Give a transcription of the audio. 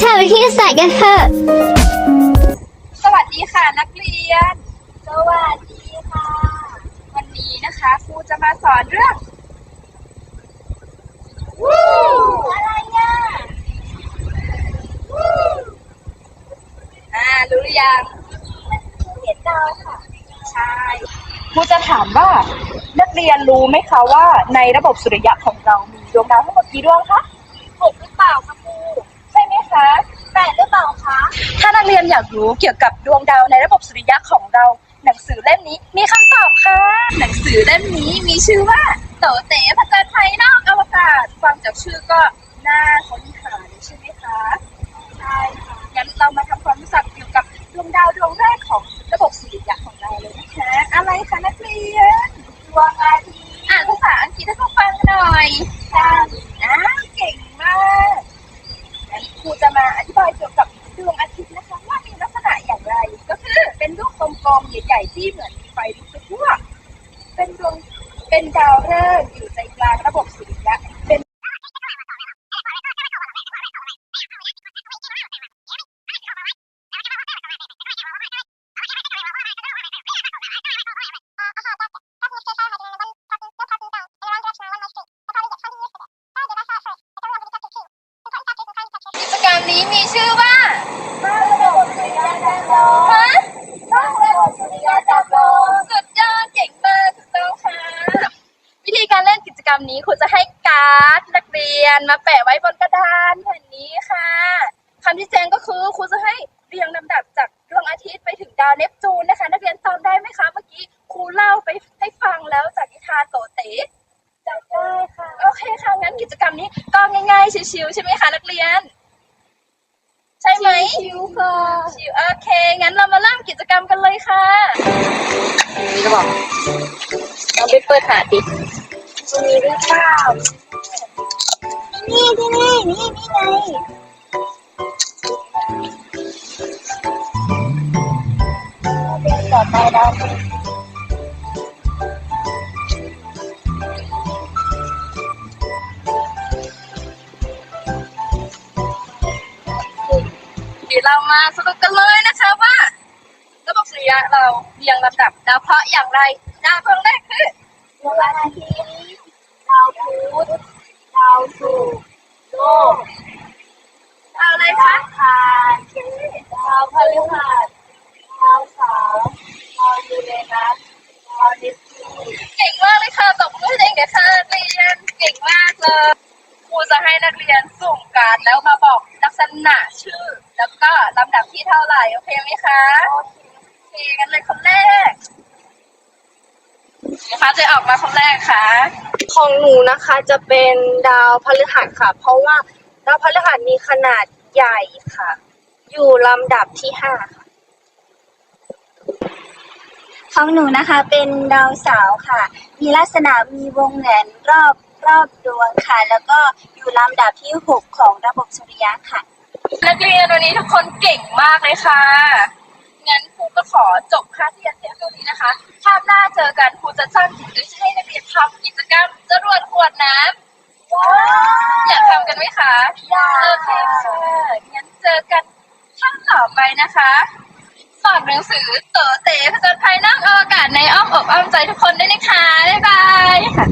เรียนวิชาวิทยาศาสตร์กันเถอะ สวัสดีค่ะนักเรียน สวัสดีค่ะ วันนี้นะคะครูจะมาสอนเรื่องอะไรอะอ่ารู้หรือยังเห็นดาวค่ะ ใช่ครูจะถามว่า นักเรียนรู้ไหมคะว่าในระบบสุริยะของเรามีดวงดาวทั้งหมดกี่ดวงคะหกหรือเปล่าคะ ครูใช่ไหมคะแปดหรือเปล่าคะ ถ้านักเรียนอยากรู้เกี่ยวกับดวงดาวในระบบสุริยะของเรา หนังสือเล่มนี้มีคำตอบค่ะ หนังสือเล่มนี้มีชื่อว่าโตเต๋ผจญภัยนอกอวกาศ ฟังจากชื่อก็น่าค้นหาใช่ไหมคะใช่ค่ะงั้นเรามาทำความรู้จักเกี่ยวกับดวงดาวดวงแรกของระบบสุริยะของเราเลยนะคะ อะไรคะนักเรียน ดวงอาทิตย์อ่านภาษาอังกฤษให้พวกฟังหน่อยค่ะอ่าเก่งมาก งั้น ครูจะมาอธิบายเกี่ยวกับดวงอาทิตย์นะคะ ว่ามีลักษณะอย่างไร ก็คือเป็นลูกกลมๆใหญ่ๆที่เหมือนมีไฟลุกทั่วเป็นดวงเป็นดาวฤกษ์ นกิจกรรมนี้ครูจะให้การ์ดนักเรียนมาแปะไว้บนกระดานแผ่นนี้ค่ะคำที่แจ้งก็คือครูจะให้เรียงลำดับจากดวงอาทิตย์ไปถึงดาวเนปจูนนะคะ นักเรียนจำได้ไหมคะเมื่อกี้ครูเล่าไปให้ฟังแล้วจากนิทานโตเต๋จำได้ค่ะโอเคค่ะงั้นกิจกรรมนี้ก็ง่าย ๆ ชิวๆใช่ไหมคะนักเรียน ใช่ไหมชิวค่ะชิวโอเค งั้นเรามาเริ่มกิจกรรมกันเลยค่ะนี่ก็บอกเราไปเปิดหาดิ มีหรือเปล่านี่ที่นี่นี่นี่ไงต่อไปดาวศุกร์เดี๋ยวเรามาสรุปกันเลยนะคะว่าระบบสุริยะเราเรียงลำดับดาวเคราะห์อย่างไร ดาวดวงแรกคือดวงอาทิตย์ ดาวพุธดาวศุกร์โลกดาวอะไรคะคารดาวพฤหัสดาวเสาร์ดาวยูเรนัสดาวเนปจูนเก่งมากเลยค่ะตบมือให้ตัวเองเดี๋ยวค่ะนักเรียนเก่งมากเลยครูจะให้นักเรียนสุ่มการดแล้วมาบอกลักษณะชื่อ แล้วก็ลำดับที่เท่าไหร่โอเคไหมคะโอเคกันเลยคนแรก นะคะจะออกมาคนแรกค่ะ ของหนูนะคะจะเป็นดาวพฤหัสค่ะ เพราะว่าดาวพฤหัสมีขนาดใหญ่ค่ะ อยู่ลำดับที่ห้าค่ะ ของหนูนะคะเป็นดาวเสาร์ค่ะ มีลักษณะมีวงแหวนรอบรอบดวงค่ะ แล้วก็อยู่ลำดับที่หกของระบบสุริยะค่ะ นักเรียนวันนี้ทุกคนเก่งมากเลยค่ะงั้นครู ก็ขอจบคลาสเรียนเพียงเท่านี้นะคะคาบหน้าเจอกันครูจะสร้างกิจกรรมให้นักเรียนทำกิจกรรมจรวดขวดน้ำอยากทำกันไหมคะอยากโอเคค่ะงั้นเจอกันครั้งต่อไปนะคะฝากหนังสือเต๋อเต๋ผจญภัยนอกอวกาศในอ้อมอกอ้อมใจทุกคนด้วยนะคะบ๊ายบายค่ะ